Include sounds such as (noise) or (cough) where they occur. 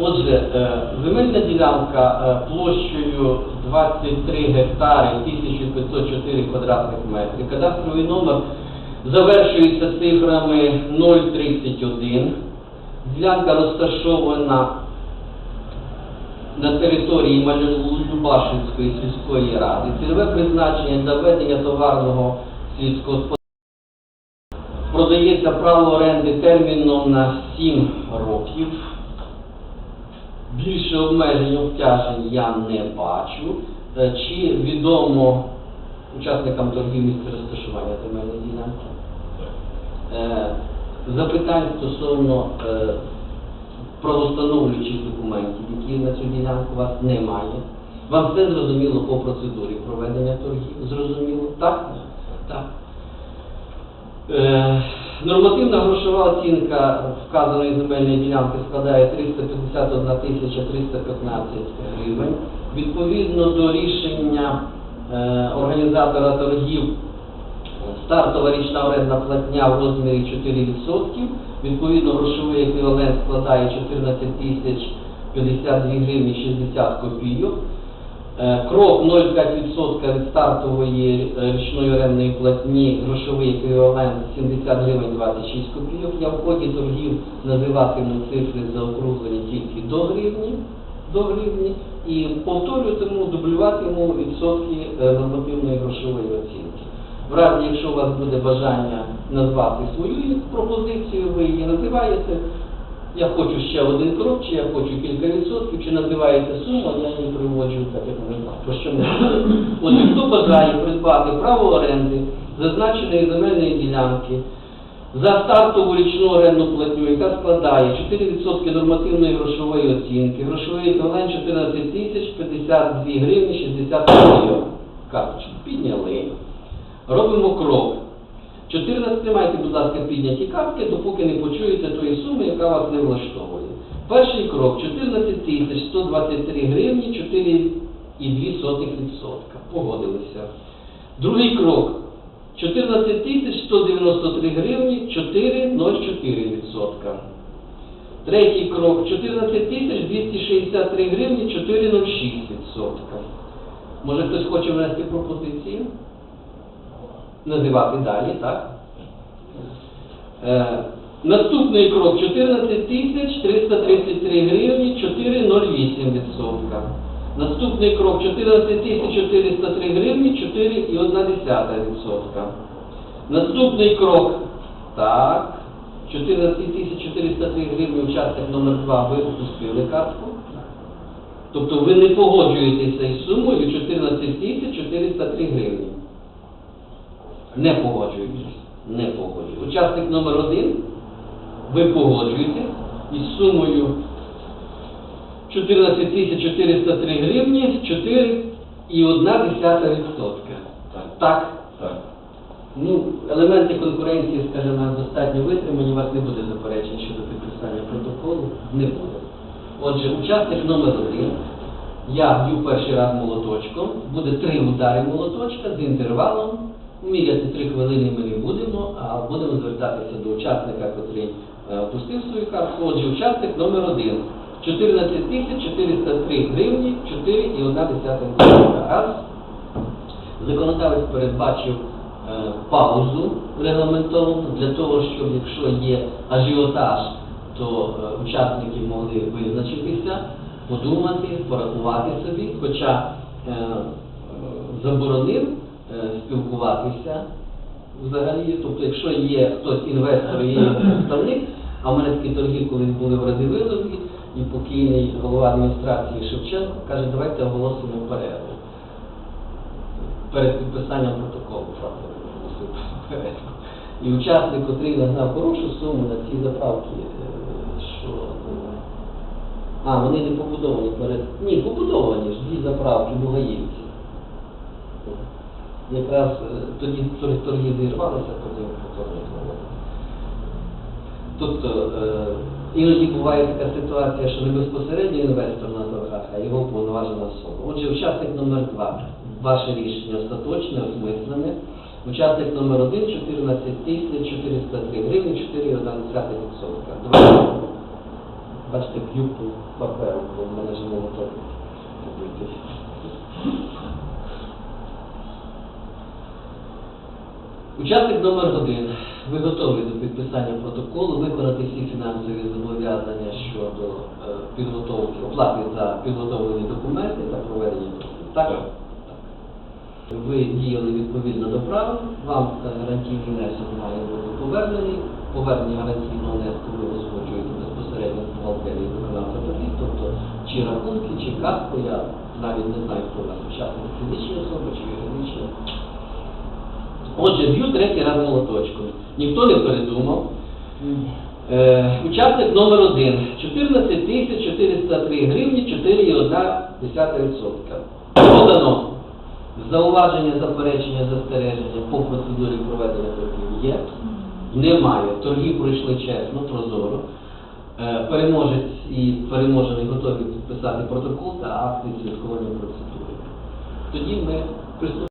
Отже, е, земельна ділянка е, площею 23 гектари 1504 квадратних метрів. Кадастровий номер завершується цифрами 031. Ділянка розташована на території Малюбашинської сільської ради. Цільове призначення для ведення товарного сільськогосподарства продається право оренди терміном на 7 років. Більше обмежень обтяжень я не бачу. Е, Чи відомо учасникам торгів місце розташування земельної ділянки? Е, Запитань стосовно е, правостановлюючих документів, які на цю ділянку у вас немає. Вам все зрозуміло по процедурі проведення торгів? Зрозуміло? Так? Так. Нормативна грошова оцінка вказаної земельної ділянки складає 351 тисяча 315 гривень. Відповідно до рішення е, організатора торгів стартова річна орендна платня в розмірі 4%. Відповідно, грошовий еквівалент складає 14 тисяч 52 гривні 60 копійок. Е, Крок 0,5% від стартової е, річної орендної платні, грошовий еквівалент 70 гривень 26 копійок. Я в ході торгів називатиму цифри заокруглені тільки до гривні, до гривні і повторюватиму, дублюватиму відсотки е, нормативної грошової оцінки. В разі, якщо у вас буде бажання назвати свою пропозицію, ви її називаєте. Я хочу ще один крок, чи я хочу кілька відсотків, чи називаєте суму, а я її приводжу так, як не знаю. Про що ми. Отже, хто бажає придбати право оренди зазначеної земельної ділянки за стартову річну орендну платню, яка складає 4% нормативної грошової оцінки, грошовий еквівалент 14 тисяч 52 гривні 60 копійок. Карточку підняли. Робимо крок. 14 тримайте, будь ласка, підняті картки, допоки не почуєте тої суми, яка вас не влаштовує. Перший крок 14 тисяч 123 гривні 4,2%. Погодилися. Другий крок 14 тисяч 193 гривні 4,04%. Третій крок 14 тисяч 263 гривні 4,06%. Може хтось хоче внести пропозицію? Називати далі, так? Е, наступний крок 14 333 гривні 4,08%. Наступний крок 14 403 гривні 4,1%. Наступний крок, так, 14 403 гривні учасник номер 2 ви опустили картку. Тобто ви не погоджуєтеся із сумою 14 403 гривні. Не погоджуєтесь. Не погоджуєтесь. Учасник номер один, ви погоджуєтесь із сумою 14 403 гривні 4,1%. Так. Так. Так. Ну, елементи конкуренції, скажімо, достатньо витримані, у вас не буде заперечень щодо підписання протоколу. Не буде. Отже, учасник номер один. Я б'ю перший раз молоточком, буде три удари молоточка з інтервалом. Міряти три хвилини ми не будемо, а будемо звертатися до учасника, котрий е, опустив свою картку. Отже, учасник номер один. 14 тисяч 403 гривні 4,1 Раз. Законодавець передбачив е, паузу регламентовану для того, щоб якщо є ажіотаж, то е, учасники могли визначитися, подумати, порахувати собі, хоча е, е, заборонив спілкуватися взагалі. Тобто, якщо є хтось інвестор, є (laughs) представник, а в мене такі торги колись були в Радивилові, і покійний голова адміністрації Шевченко каже, давайте оголосимо перерву перед підписанням протоколу, правда. І учасник, котрий нагнав хорошу суму на ці заправки, е, що е, а, вони не побудовані перед. Ні, побудовані ж дві заправки Бугаївці. Якраз е, тоді торг- торги зірвалися, потім повторно проводили. Тобто е, іноді буває така ситуація, що не безпосередньо інвестор на торгах, а його повноважена особа. Отже, учасник номер два. Ваше рішення остаточне, осмислене. Учасник номер один 14 тисяч 403 гривні 4,1%. Два. Бачите, по паперу, бо в мене ж не готові Учасник номер один. Ви готові до підписання протоколу виконати всі фінансові зобов'язання щодо е, підготовки, оплати за підготовлені документи та проведення процесу. Так? Так. Так. Ви діяли відповідно до правил, вам е, гарантійний внесок має бути повернений. Повернення гарантійного внеску ви узгоджуєте безпосередньо з бухгалтерії виконавця торгів, тобто чи рахунки, чи каску, я навіть не знаю, хто у нас учасник, фізичні особи чи юридичні. Отже, б'ю третій раз молоточком. Ніхто не передумав. Е, учасник номер один. 14 тисяч 403 гривні 4,1%. Подано. Зауваження, заперечення, застереження по процедурі проведення торгів є. Немає. Торги пройшли чесно, прозоро. Е, Переможець і переможений готові підписати протокол та акти святкування процедури. Тоді ми приступимо.